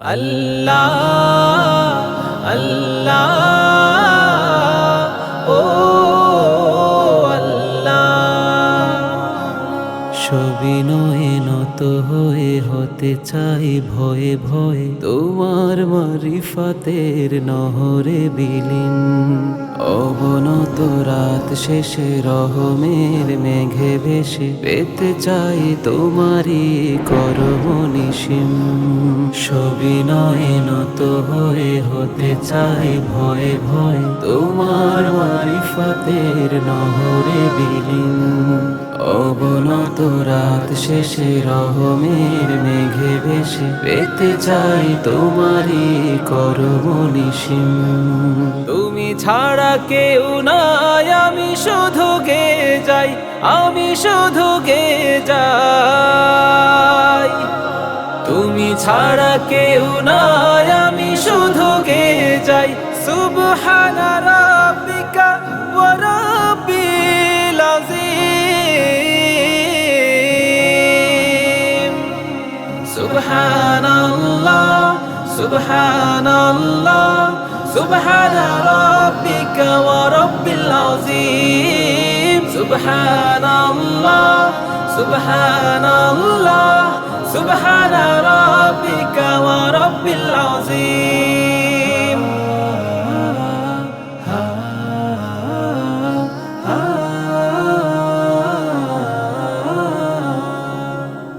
আল্লাহ আল্লাহ, ও আল্লাহ। সবিনয়ে নত হয়ে হতে চাই ভয়ে ভয়ে। তোমার মারিফাতের নহরে বিলীন। অবনত রাত শেষে রহমের মেঘে ভেসে পেতে চাই তোমারই করমনিসীম সবিনয়ে নত হয়ে হতে চাই ভয়ে ভয়ে। তোমার মারিফাতের নহরে বিলীন। অবনত রাত শেষে রহমের মেঘে ভেসে পেতে চাই তোমারই করমনিসীম তুমি ছাড়া কেউ নাই, আমি শুধু গে যাই, আমি শুধু গে যাই। তুমি ছাড়া কেউ নাই, আমি শুধু গে যাই। সুবহানা রাব্বিকা ওয়া রাব্বিল আযীম। সুবহানাল্লাহ সুবহানাল্লাহ, সুবহানা রাব্বিকা ওয়া রাব্বিল আযীম। সুবহানাল্লাহ সুবহানাল্লাহ, সুবহানা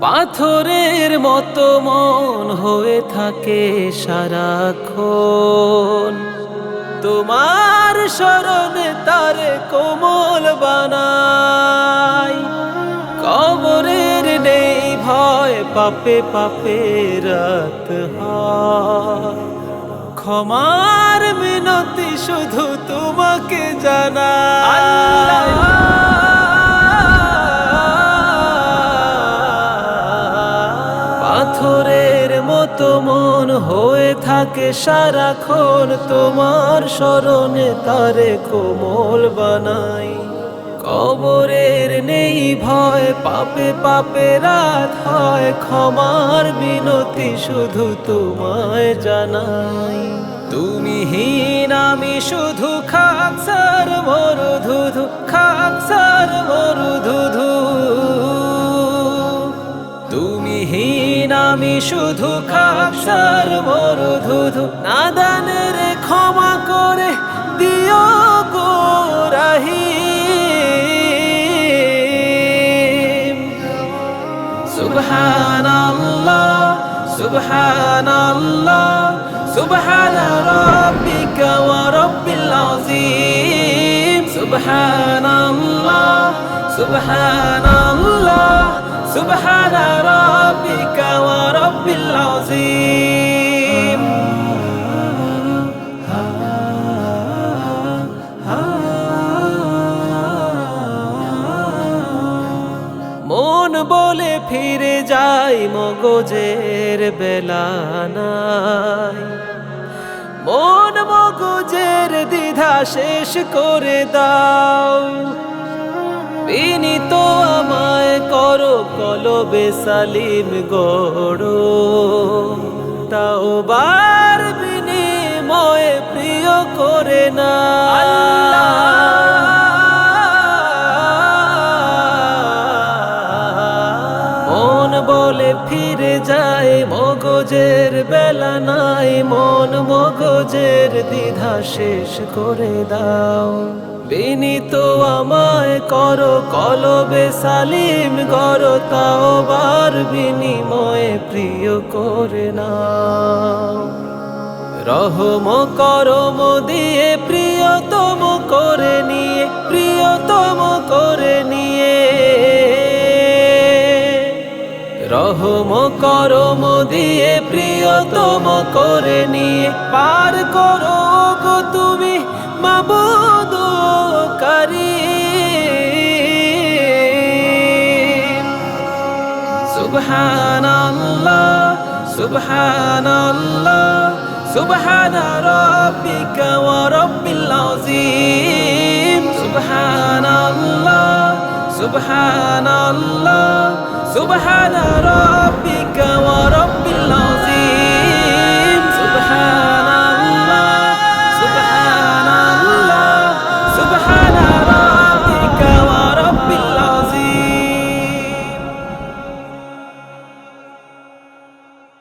পাথরের মতো মন হয়ে থাকে সারাক্ষণ। তোমার স্মরণে তারে কোমল বানাই। কবরের ভয় পাপে পাপে রাত হয়। ক্ষমার মিনতি শুধু তোমাকে জানা। পাথরের মতো মন হয়ে থাকে সারাক্ষণ। তোমার স্মরণে তারে কোমল বানাই। কবরের নেই ভয়, পাপে পাপে রাত হয়, ক্ষমার বিনতি শুধু তোমায় জানাই। তুমি হীন, আমি শুধু খাকসার মরুধুধু খাকসার মরুধুধু তুমি হীন, আমি শুধু খাকসার মরুধুধু নাদানের ক্ষমা সুবহানাল্লাহ সুবহানাল্লাহ সুবহান রাব্বিকা ওয়া রাব্বিল আযীম সুবহানাল্লাহ সুবহানাল্লাহ সুবহান রাব্বিকা ওয়া রাব্বিল আযীম মন বলে ফিরে যাই মগজের বেলা নাই মন মগজের দ্বিধা শেষ করে দাও। বিনীত আমায় করো কলবে সালিম গড়ো। তাও বার বিনিময়ে প্রিয় করে না বলে ফিরে যায়, মগজের বেলা নাই, মন মগজের দ্বিধা শেষ করে দাও। বিনীত আমায় করো কলবে সালিম করো তাও বার বিনিময়ে প্রিয় করে নাও। রহম করম দিয়ে প্রিয়তম করে নিয়ে, প্রিয়তম করে নিয়ে রহম করম দিয়ে প্রিয়তম করে নিয়ে। পার করো গো তুমি মাবুদ করি সুবহানাল্লাহ সুবহানাল্লাহ, সুবহান রাব্বিকা ওয়া রাব্বিল আযীম। সুবহানাল্লাহ। সুবহানাল্লাহ সুবহান রাব্বিকা ওয়া রাব্বিল